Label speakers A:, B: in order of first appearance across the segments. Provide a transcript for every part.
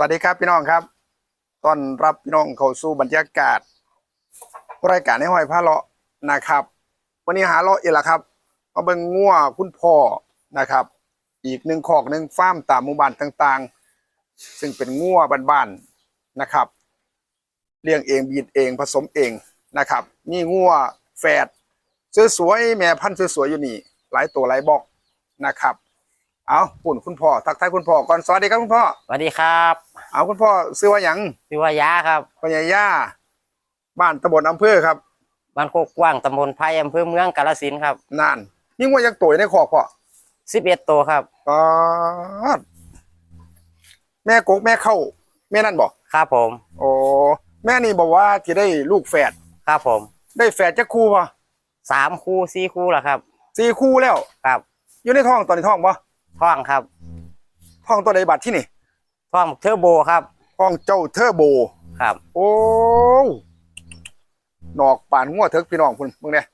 A: สวัสดีครับพี่น้องครับต้อนรับพี่น้องเข้าสู่บรรยากาศ รายการในห้อยพระเลาะนะครับ วันนี้หาเลาะอีกแล้วครับมาเบิ่งงัวคุณพ่อนะครับ อีกหนึ่งขอกหนึ่งฟาร์มตามหมู่บ้านต่างๆ ซึ่งเป็นงัวบ้านๆนะครับ เลี้ยงเองบีดเองผสมเองนะครับนี่งัวแฝดสวยๆแม่พันธุ์สวยๆอยู่นี่ หลายตัวหลายบอกนะครับ เอาปุ่นคุณพ่อทักทายคุณพ่อก่อนสวัสดีครับคุณพ่อ
B: สวัสดีครับ
A: เอาคุณพ่อซื้อว่าหยัง
B: ชื่อว่ายาครับ
A: ปัญญาย่าบ้านตำบลอำเภอครับ
B: บ้านโคกกว้างตำบลไผ่อำเภอเมืองกาฬสินธุ์ครับ
A: นานยิ่งว่ายังตัวอยู่ในคอกพ่อ
B: สิบเอ็ดตัวครับ
A: ปาดแม่กกแม่เข้า แม่นั่นบอก
B: ครับผม
A: โอ้แม่นี่บอกว่าจะได้ลูกแฝด
B: ครับผม
A: ได้แฝดจะคู่ป่ะ
B: สามคู่สี่คู่แล้วครับ
A: สี่คู่แล้ว
B: ครับ
A: อยู่ในท้องตอนนี้ท้องป่ะ
B: ท่องครับ
A: ท้องตัวใดบัดที่นี่
B: ท่องเทอร์โบครับ
A: ท้องเจ้าเทอร์โบ
B: ครับ
A: โอ้หนอกป่านงัวเถิกพี่น้องคุณเบิ่งเนี่ย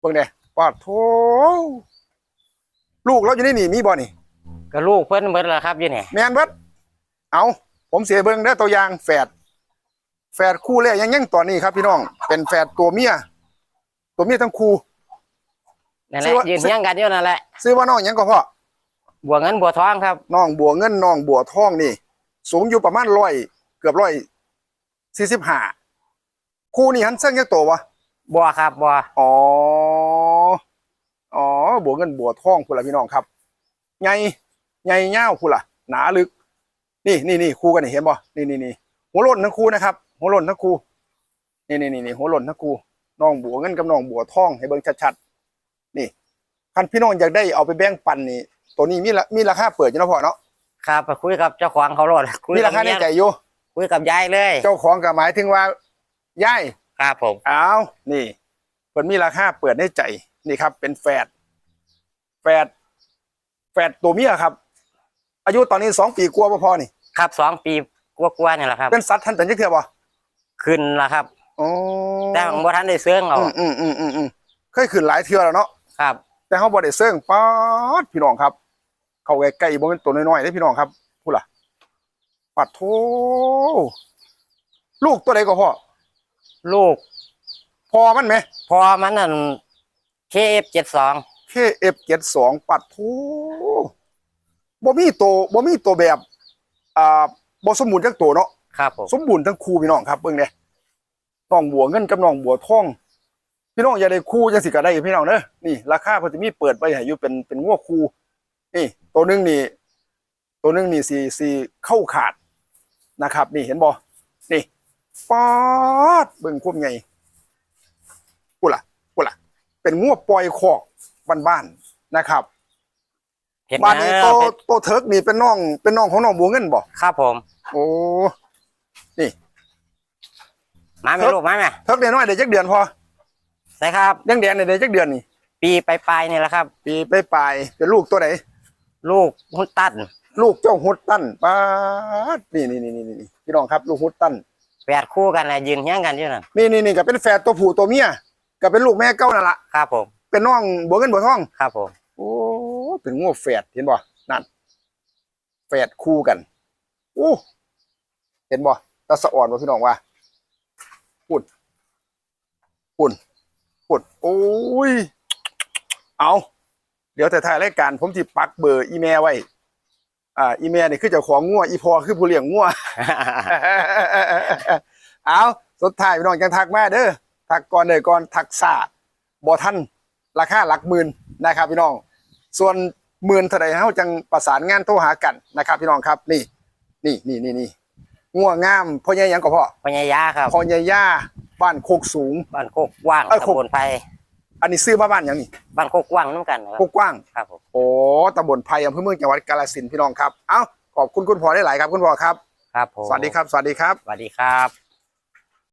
A: เบิ่งเนี่ยปาดโถลูกเราอยู่ในนี่มีบ่นี่
B: ก็ลูกเพิ่นเบิดแล้วครับอยู่นี่
A: แมนเบิดเอาผมเสียเบิ่งได้อตัวอย่างแฝดแฝดคู่แรกยังยังตอนนี้ครับ พี่น้อง เป็นแฝดตัวเมียตัวเมียทั้งคู่
B: นั่นแห
A: ชื่
B: ละ
A: อว่า
B: ยืนเฮียงกันอยู่นั่นแหละ
A: ซื้อว่าน้องหยังก็พ่อ
B: บัวเงินบัวทองครับ
A: น้องบัวเงินน้องบัวทองนี่ สูงอยู่ประมาณร้อยเกือบร้อยสี่สิบห้าคู่นี้หันเส้นยังตัววะ
B: บัวครับบัว
A: อ๋ออ๋อบัวเงินบัวทองคุณล่ะพี่น้องครับไงไงเง่าวคุณล่ะหนาลึก นี่นี่นี่คู่กันนี่เห็นบ่นี่นี่นี่หัวหล่นทั้งคู่นะครับ หัวหล่นทั้งคู่นี่นี่นี่นี่หัวหล่นทั้งคู่น้องบัวเงินกับน้องบัวทองให้เบิ่งชัดๆนี่คันพี่น้องอยากได้เอาไปแบ่งปันนี่ ตัวนี้มีละมีราคาเปิดอยู่เนาะพ่อเนาะ
B: ครับไปคุยกับเจ้าของเขาโลดคุย
A: มี
B: กั
A: รา
B: บ
A: คาใน
B: เมีย
A: ใจอยู่
B: คุยกับยายเลย
A: เจ้าของก็หมายถึงว่าย่าย
B: ครับผม
A: เอานี่เปิดมีราคาเปิดในใจ นี่ครับ เป็นแฝด แฝด แฝดตัวเมียครับ อายุตอนนี้สองปีกว่าบ่พอนี่
B: ครับสองปีกว่าๆนี่แหละครับ
A: เป็นสัตว์ท่านเป็นจักเทื่อบ่
B: ขึ้นแล้วครับ
A: อ๋อ
B: แต่ของบัทันได้เสื้องเอา
A: อืมอืมอืมอืมอืมเคยขึ้นหลายเทื่อแล้วเนาะ
B: ครับ
A: แต่เขาบ่ได้เซิงป๊าดพี่น้องครับ เข้าใกล้ๆบ่เป็นตัวน้อยๆเด้พี่น้องครับพูดล่ะปัดโทลูกตัวใดก็พ่อ
B: ลูก
A: พอมันไหม
B: พอมันนั่นเคเอฟเจ็ดสอง
A: KF72 ปัดโทบ่มีตัวบ่มีตัวแบบ อ่าบ่สมบูรณ์จักตัวเนาะ
B: ครับผม
A: สมบูรณ์ทั้งคู่พี่น้องครับเบิ่งเด้น้องบัวเงินกับน้องบัวทอง พี่น้องอย่าได้คู่จังสิก็ได้พี่น้องเด้อนี่ราคาเพิ่นสิมีเปิดไว้ให้อยู่เป็นเป็นงัวคู่นี่ตัวหนึงนี่ตัวหนึงนี่สิสิเข้าขาดนะครับ นี่เห็นบ่นี่ป๊าดเบิ่งควบใหญ่กูล่ะกูล่ะ เป็นงัวปล่อยคอกบ้านๆนะครับ
B: เห็น
A: บ้านนี้
B: นะ
A: โตโตเถิกนี่เป็นน้องเป็นน้องของน้องบัวเงินบ่
B: ครับผม
A: โอ้
B: มาไหม
A: ครับ
B: ลูกมาไหม
A: เทิกเดือนน้อยเดี๋ยวจักเดือนพอ
B: ใช่ครับ
A: ยังแดงเดี๋ยวจักเดือนนี่
B: ปีปลายๆนี่แหละครับ
A: ปีไปปลายๆเป็นลูกตัวไหน
B: ลูกหุ้นตัน
A: ลูกเจ้าฮุดตันป้าดนี่นี่นี่นี่นี่พี่น้องครับ ลูกฮุดตัน
B: แปดคู่กันเลยยืนเฮียงกันอยู่นั่น
A: นี่นี่นี่ก็เป็นแฝดตัวผู้ตัวเมียก็เป็นลูกแม่เก้านั่นละ
B: ครับผม
A: เป็นน้องบัวเงินบัวทอง
B: ครับผม
A: โอ้เป็นงูแฝดเห็นบ่นั่นแฝดคู่กันโอ้เห็นบ่ตาสะอ่อนบ่พี่น้องว่าปุ่นปุ่น ปุ่นโอ้ย เอาเดี๋ยวแต่ถ่ายรายการผมสิปักเบอร์อีเมลไว้ อ่า อีเมลนี่คือเจ้าของงัวอีพอคือผู้เลี้ยงงัวเอาสุดท้ายพี่น้องจังทักมาเด้อทักก่อนเด้อก่อนทักษะบ่ทันราคาหลักหมื่นนะครับ พี่น้อง ส่วนหมื่นเท่าใดเฮาจังประสานงานโทรหากันนะครับ พี่น้องครับ นี่ นี่นี่นี่นี่งัวงามพ่อใหญ่หยังก็พ่อ
B: พญายาครับ
A: พ่อใหญ่ย่า บ้านโคกสูง
B: บ้านโคกกว้าง
A: เอ้ยโคก
B: ตำบลไผ่
A: อันนี้ซื้อมาบ้านหยังนี่
B: บ้านโคกกว้างน้ำกันนะครั
A: โค
B: บ
A: กกว้าง
B: ครับผม
A: โอ้ตำบลไผ่อำเภอเมืองจังหวัดกาฬสินธุ์พี่น้องครับ เอ้า ขอบคุณคุณพ่อได้หลายครับ คุณพ่อครับ
B: ครับผม
A: สวัสดีครับ สวัสดีครับ
B: สวัสดีครับ